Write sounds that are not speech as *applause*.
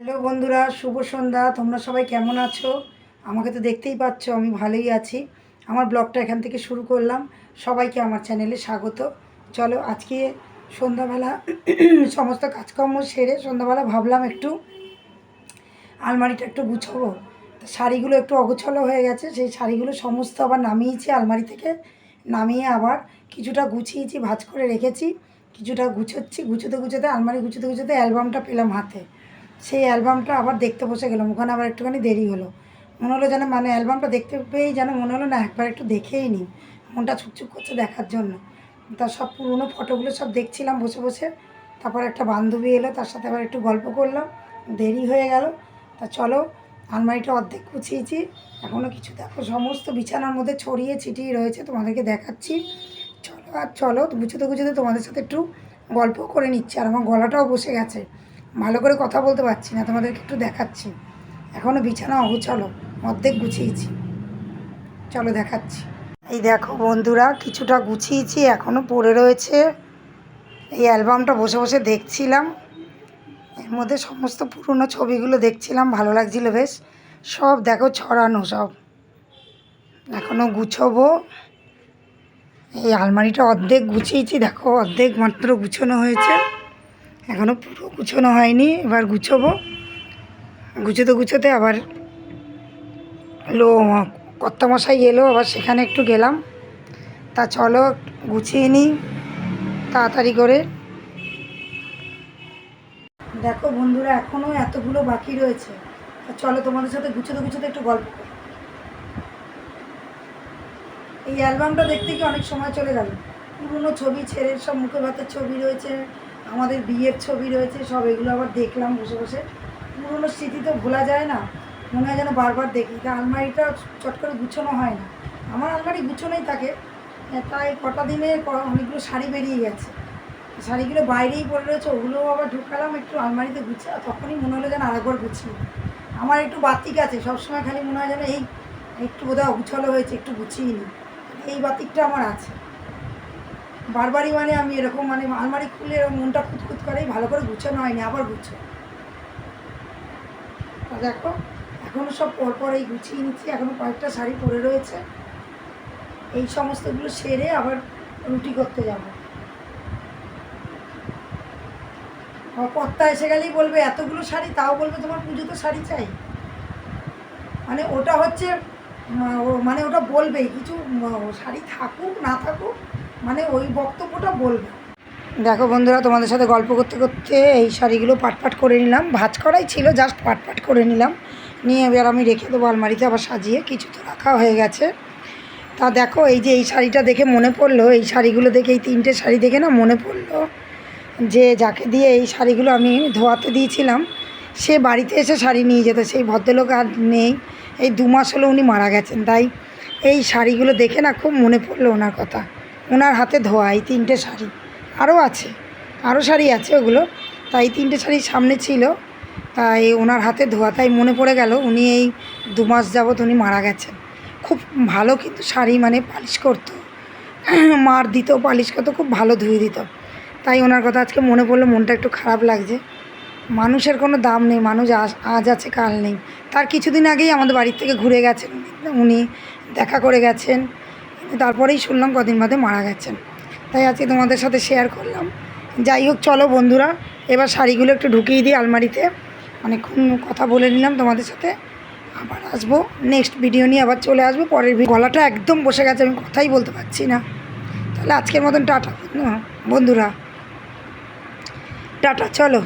Hello বন্ধুরা, শুভ সন্ধ্যা। তোমরা সবাই কেমন আছো? আমাকে তো দেখতেই পাচ্ছ, আমি ভালোই আছি। আমার ব্লগটা এখান থেকে শুরু করলাম। সবাইকে আমার চ্যানেলে স্বাগত। চলো, আজকে সন্ধ্যাবেলা *clears throat* সমস্ত কাজকর্ম সেরে সন্ধ্যাবেলা ভাবলাম একটু আলমারিটা একটু গুছাবো। তা শাড়িগুলো একটু অগোছালো হয়ে গেছে, সেই শাড়িগুলো সমস্ত আবার নামিয়েছি আলমারি থেকে। নামিয়ে আবার কিছুটা গুছিয়েছি, ভাজ করে রেখেছি। কিছুটা গুছোচ্ছি, গুছোতে গুছোতে, আলমারি গুছোতে গুছোতে অ্যালবামটা পেলাম হাতে। সেই অ্যালবামটা আবার দেখতে বসে গেলাম। ওখানে আবার একটুখানি দেরি হলো। মনে হলো যেন মানে অ্যালবামটা দেখতে পেয়েই যেন মনে হলো, না, একবার একটু দেখেই নিই। মনটা ছুকছুক করছে দেখার জন্য। তা সব পুরনো ফটোগুলো সব দেখছিলাম বসে বসে। তারপর একটা বান্ধবী এলো, তার সাথে আবার একটু গল্প করলাম। দেরি হয়ে গেল। তা চলো, আলমারিটা অর্ধেক গুছিয়েছি। এখনও কিছু দেখো, সমস্ত বিছানার মধ্যে ছড়িয়ে ছিটিয়ে রয়েছে, তোমাদেরকে দেখাচ্ছি। চলো আর চলো, গুছোতে গুছোতে তোমাদের সাথে একটু গল্প করে নিচ্ছি। আর আমার গলাটাও বসে গেছে। ভালো করে কথা বলতে পারছি না, তোমাদেরকে একটু দেখাচ্ছি। এখনও বিছানা অগুছালো, অর্ধেক গুছিয়েছি। চলো দেখাচ্ছি। এই দেখো বন্ধুরা, কিছুটা গুছিয়েছি এখনও পড়ে রয়েছে। এই অ্যালবামটা বসে বসে দেখছিলাম। এর মধ্যে সমস্ত পুরনো ছবিগুলো দেখছিলাম, ভালো লাগছিল বেশ। সব দেখো ছড়ানো সব। এখনও গুছোবো। এই আলমারিটা অর্ধেক গুছিয়েছি, দেখো অর্ধেক মাত্র গুছানো হয়েছে। এখনও পুরো গুছোনো হয়নি, এবার গুছোবো। গুছোতে গুছোতে আবার লো কর্তামশাই এলো, আবার সেখানে একটু গেলাম। তা চলো, গুছিয়ে নিই তাড়াতাড়ি করে। দেখো বন্ধুরা এখনও এতগুলো বাকি রয়েছে। চলো তোমাদের সাথে গুছোতে গুছোতে একটু গল্প এই অ্যালবামটা দেখতে কি অনেক সময় চলে গেল। পুরনো ছবি ছেড়ে সব মুখে ভাতের ছবি রয়েছে। আমাদের বিয়ের ছবি রয়েছে, সব এগুলো আবার দেখলাম বসে বসে। পুরোনো স্মৃতি তো ভোলা যায় না, মনে হয় যেন বারবার দেখি। তা আলমারিটা চট করে গুছানো হয় না। আমার আলমারি গুছোনোই থাকে। তাই কটা দিনে অনেকগুলো শাড়ি বেরিয়ে গেছে। শাড়িগুলো বাইরেই পড়ে রয়েছে, ওগুলোও আবার ঢুকালাম, একটু আলমারিতে গুছিয়ে তখনই মনে হলো যেন আরেকবার গুছিয়ে। আমার একটু বাতিক আছে, সবসময় খালি মনে হয় যেন এই একটু বোধহয় অগুছলো হয়েছে, একটু গুছিয়ে নিই। এই বাতিকটা আমার আছে। বারবারই মানে আমি এরকম মানে আলমারি খুলে মনটা খুঁতখুত করেই ভালো করে গুছানো হয়নি, আবার গুছো। দেখো এখনও সব পরপর এই গুছিয়ে নিচ্ছি এখনও কয়েকটা শাড়ি পরে রয়েছে। এই সমস্তগুলো সেরে আবার রুটি করতে যাব। কর্তা এসে গেলেই বলবে, এতগুলো শাড়ি, তাও বলবে তোমার পুজোতে শাড়ি চাই? মানে ওটা হচ্ছে মানে ওটা বলবেই, কিছু শাড়ি থাকুক, না থাকুক মানে ওই বক্তব্যটা বলবে। দেখো বন্ধুরা, তোমাদের সাথে গল্প করতে করতে এই শাড়িগুলো পাট পাট করে নিলাম। ভাজ করাই ছিল জাস্ট পাট পাট করে নিলাম। নিয়ে এবার আমি রেখে দেবো আলমারিতে, আবার সাজিয়ে কিছু তো রাখা হয়ে গেছে। তা দেখো, এই যে এই শাড়িটা দেখে মনে পড়ল, এই শাড়িগুলো দেখে, এই তিনটে শাড়ি দেখে না মনে পড়ল যে যাকে দিয়ে এই শাড়িগুলো আমি ধোয়াতে দিয়েছিলাম, সে বাড়িতে এসে শাড়ি নিয়ে যেত। সেই ভদ্রলোক আর নেই, এই দু মাস হলো উনি মারা গেছেন। তাই এই শাড়িগুলো দেখে না খুব মনে পড়ল ওনার কথা। ওনার হাতে ধোয়া, এই তিনটে শাড়ি। আরও আছে আরও শাড়ি আছে ওগুলো। তাই তিনটে শাড়ি সামনে ছিল, তাই ওনার হাতে ধোয়া, তাই মনে পড়ে গেল উনি এই দু মাস যাবৎ উনি মারা গেছেন। খুব ভালো কিন্তু শাড়ি মানে পালিশ করতো। *clears throat* মার দিত, পালিশ করতো, খুব ভালো ধুয়ে দিত। তাই ওনার কথা আজকে মনে পড়ল, মনটা একটু খারাপ লাগছে। মানুষের কোনো দাম নেই, মানুষ আজ আজ আছে, কাল নেই। তার কিছুদিন আগেই আমাদের বাড়ির থেকে ঘুরে গেছেন উনি দেখা করে গেছেন। তারপরেই শুনলাম কদিন বাদে মারা গেছেন। তাই আজকে তোমাদের সাথে শেয়ার করলাম। যাই হোক, চলো বন্ধুরা, এবার শাড়িগুলো একটু ঢুকিয়ে দিই আলমারিতে। অনেকক্ষণ কথা বলে নিলাম তোমাদের সাথে। আবার আসব। নেক্সট ভিডিও নিয়ে আবার চলে আসব। পরের গলাটা একদম বসে গেছে, আমি কথাই বলতে পারছি না। তাহলে আজকের মতন টাটা, বন্ধুরা। টাটা, চলো।